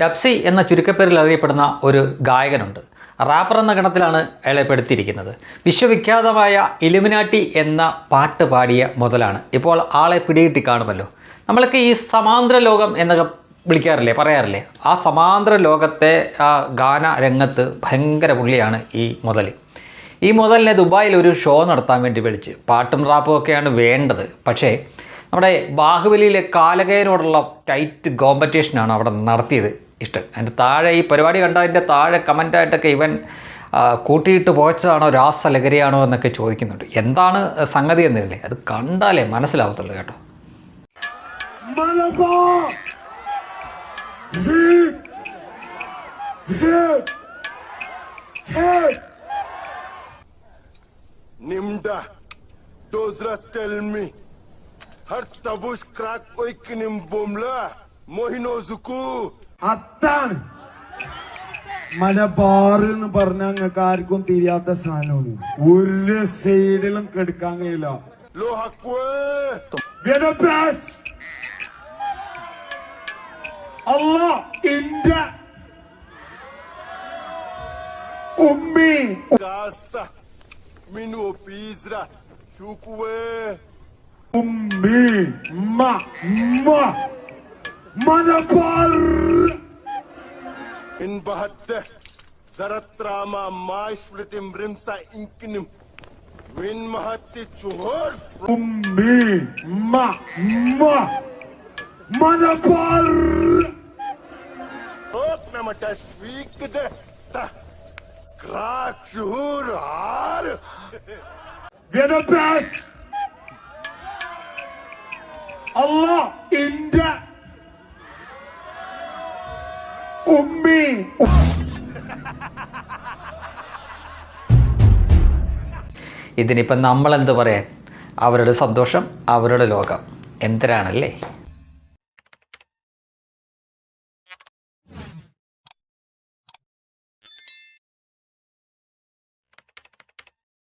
ഡബ്സി എന്ന ചുരുക്കപ്പേരിൽ അറിയപ്പെടുന്ന ഒരു ഗായകനുണ്ട്. റാപ്പർ എന്ന ഗണത്തിലാണ് അയാളെ പെടുത്തിയിരിക്കുന്നത്. വിശ്വവിഖ്യാതമായ ഇലുമിനാട്ടി എന്ന പാട്ട് പാടിയ മുതലാണ്. ഇപ്പോൾ ആളെ പിടികിട്ടി കാണുമല്ലോ. നമ്മൾക്ക് ഈ സമാന്തര ലോകം എന്നൊക്കെ വിളിക്കാറില്ലേ പറയാറില്ലേ? ആ സമാന്തര ലോകത്തെ ആ ഗാന രംഗത്ത് ഭയങ്കര പുള്ളിയാണ് ഈ മുതൽ ഈ മുതലിനെ ദുബായിൽ ഒരു ഷോ നടത്താൻ വേണ്ടി വിളിച്ച്. പാട്ടും റാപ്പും ഒക്കെയാണ് വേണ്ടത്. പക്ഷേ നമ്മുടെ ബാഹുബലിയിലെ കാലകയനോടുള്ള ടൈറ്റ് കോമ്പറ്റീഷനാണ് അവിടെ നടത്തിയത്. ഇഷ്ടം. അതിന്റെ താഴെ ഈ പരിപാടി കണ്ടതിന്റെ താഴെ കമന്റായിട്ടൊക്കെ ഇവൻ കൂട്ടിയിട്ട് പോയച്ചതാണോ രാസലഹരിയാണോ എന്നൊക്കെ ചോദിക്കുന്നുണ്ട്. എന്താണ് സംഗതി എന്നല്ലേ? അത് കണ്ടാലേ മനസ്സിലാവത്തുള്ളൂ കേട്ടോ! Nimda, Dozras tell me. Har tabush crack oikinim bomla. മോഹിനോസുക്കു. അത്താണ് Malabar എന്ന് പറഞ്ഞ ഞങ്ങൾക്ക് ആർക്കും തിരിയാത്ത സാധനമാണ്. ഒരു സൈഡിലും കെടുക്കാൻ കഴിയില്ല. ലോഹക്കുവേ ഉമ്മി. മ. मनपर इन बहत्ते जरत्रामा मास्मृति मृमसा इंकिनिम मिन महत्ति चुहर उम्मी मा मा मनपर ओक नमटा स्वीक दे ता क्राक चुहर हार We're the best. Allah in that ഉമ്മി. ഇതിനിപ്പം നമ്മളെന്ത് പറയാൻ? അവരുടെ സന്തോഷം അവരുടെ ലോകം. എന്തിനാണല്ലേ